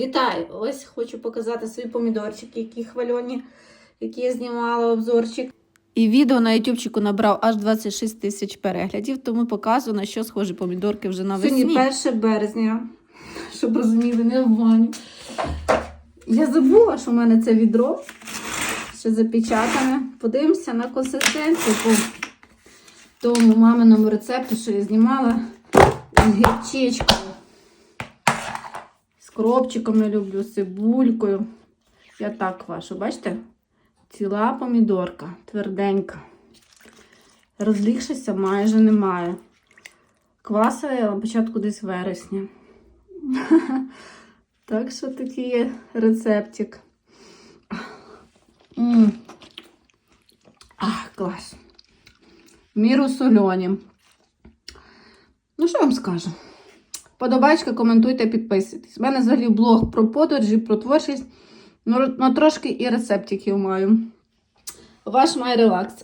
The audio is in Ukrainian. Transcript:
Вітаю! Ось хочу показати свої помідорчики, які хвальоні, які я знімала обзорчик. І відео на ютубчику набрав аж 26 тисяч переглядів, тому показую, на що схожі помідорки вже навесні. Сьогодні 1 березня, щоб розуміли, не обманю. Я забула, що в мене це відро ще запечатане. Подивимося на консистенцію по тому маминому рецепту, що я знімала з гірчичкою. Кропчиком я люблю, з цибулькою. Я так квашу, бачите? Ціла помідорка, тверденька. Розлігшися майже немає. Кваса я на початку десь вересня. Так що такий є рецептик. Ах, клас. Міру сольоні. Ну, що вам скажу? Подобачка, коментуйте, підписуйтесь. У мене взагалі блог про подорожі, про творчість. Ну, ну трошки і рецептиків маю. Ваш май релакс.